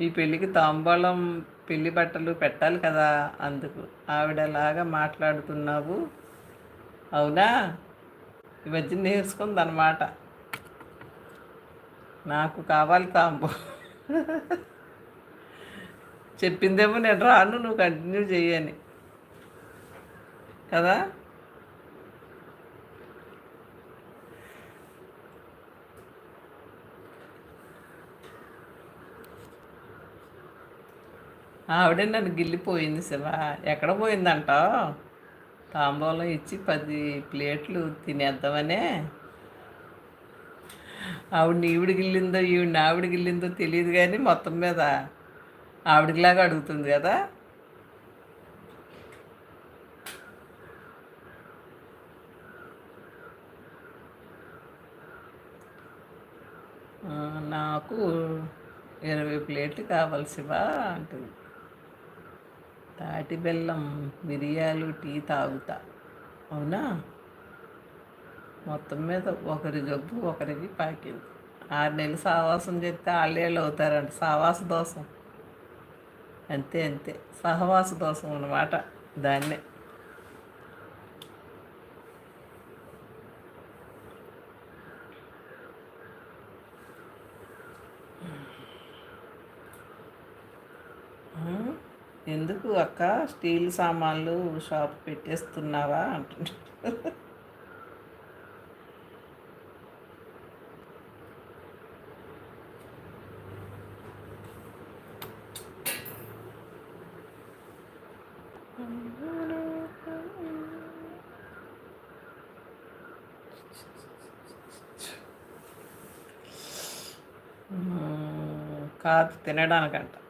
ఈ పెళ్ళికి తాంబూలం పెళ్ళి బట్టలు పెట్టాలి కదా అందుకు. ఆవిడలాగా మాట్లాడుతున్నావు. అవునా? ఈ మధ్య నేర్చుకుందనమాట నాకు కావాలి తాంబూ చెప్పిందేమో నేను రాను నువ్వు కంటిన్యూ చేయని కదా? ఆవిడే నన్ను గిల్లిపోయింది శివ. ఎక్కడ పోయిందంట? తాంబూలం ఇచ్చి పది ప్లేట్లు తినేద్దామనే. ఆవిడ ఈవిడ గిల్లిందో ఈవిడ ఆవిడ గిల్లిందో తెలియదు కానీ మొత్తం మీద ఆవిడకిలాగా అడుగుతుంది కదా. నాకు ఇరవై ప్లేట్లు కావాలి శివా అంటుంది. తాటి బెల్లం మిరియాలు టీ తాగుతా. అవునా? మొత్తం మీద ఒకరి జబ్బు ఒకరికి పాకింది. ఆరు నెలలు సావాసం చెప్తే ఆళ్ళేళ్ళు అవుతారంట. సావాస దోషం. అంతే అంతే. సహవాస దోషం అన్నమాట దాన్నే. ఎందుకు అక్క? స్టీల్ సామాన్లు షాప్ పెట్టేస్తున్నావా? అంటున్నాడు. కాదు తినడానికంట.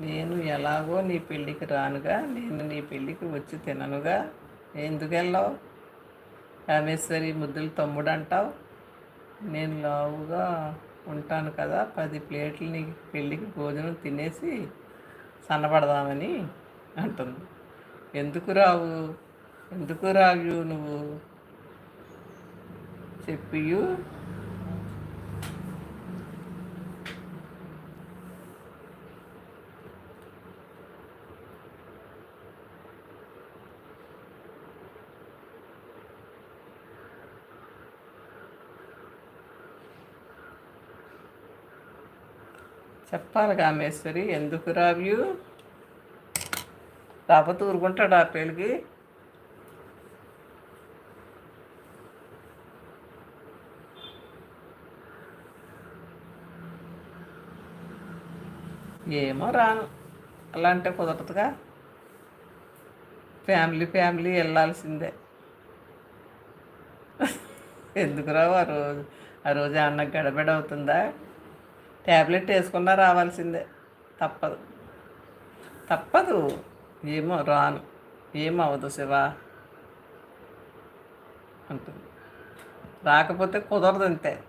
నేను ఎలాగో నీ పెళ్ళికి రానుగా నేను నీ పెళ్ళికి వచ్చి తిననుగా. ఎందుకు వెళ్ళావు రామేశ్వరి ముద్దులు తమ్ముడు అంటావు. నేను లావుగా ఉంటాను కదా పది ప్లేట్లు నీ పెళ్ళికి భోజనం తినేసి సన్నపడదామని అంటుంది. ఎందుకు రావు? ఎందుకు రావు నువ్వు? చెప్పియు చెప్పాలి కామేశ్వరి ఎందుకు రావ్యూ? రాకపోతే ఊరుకుంటాడు ఆ పేలికి. ఏమో రాను అలా అంటే కుదరదుగా. ఫ్యామిలీ ఫ్యామిలీ వెళ్ళాల్సిందే. ఎందుకు రావు ఆ రోజు? ఆ రోజు ఏమన్నా గడబిడ అవుతుందా? ట్యాబ్లెట్ వేసుకున్నా రావాల్సిందే. తప్పదు. తప్పదు. ఏమో రాను. ఏమవదు శివ. అంటుంది. రాకపోతే కుదరదు అంతే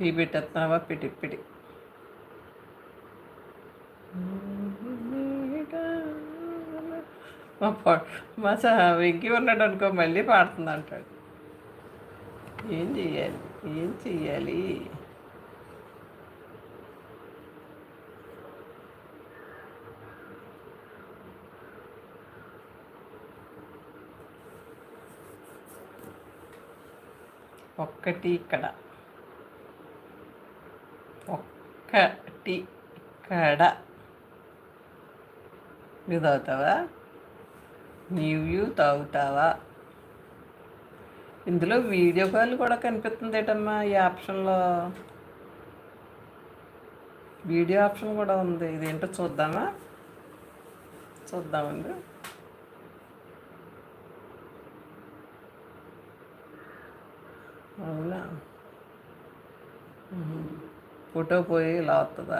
టీ పెట్టేస్తున్నావా పిటి పిటి మా మా వెంకి ఉన్నాడు అనుకో మళ్ళీ పాడుతుంది అంటాడు. ఏం చెయ్యాలి? ఏం చెయ్యాలి? ఒక్కటి ఇక్కడ. ఒక్కటి కడ నువ్వు తాగుతావా నీవు తాగుతావా? ఇందులో వీడియో కాల్ కూడా కనిపిస్తుంది ఏటమ్మా ఈ ఆప్షన్లో. వీడియో ఆప్షన్ కూడా ఉంది. ఇదేంటో చూద్దామా? చూద్దామండి. అవునా? ಫೋಟೋ ಪೋಯಿ ಎಲ್ಲ ಆಗ್ತದ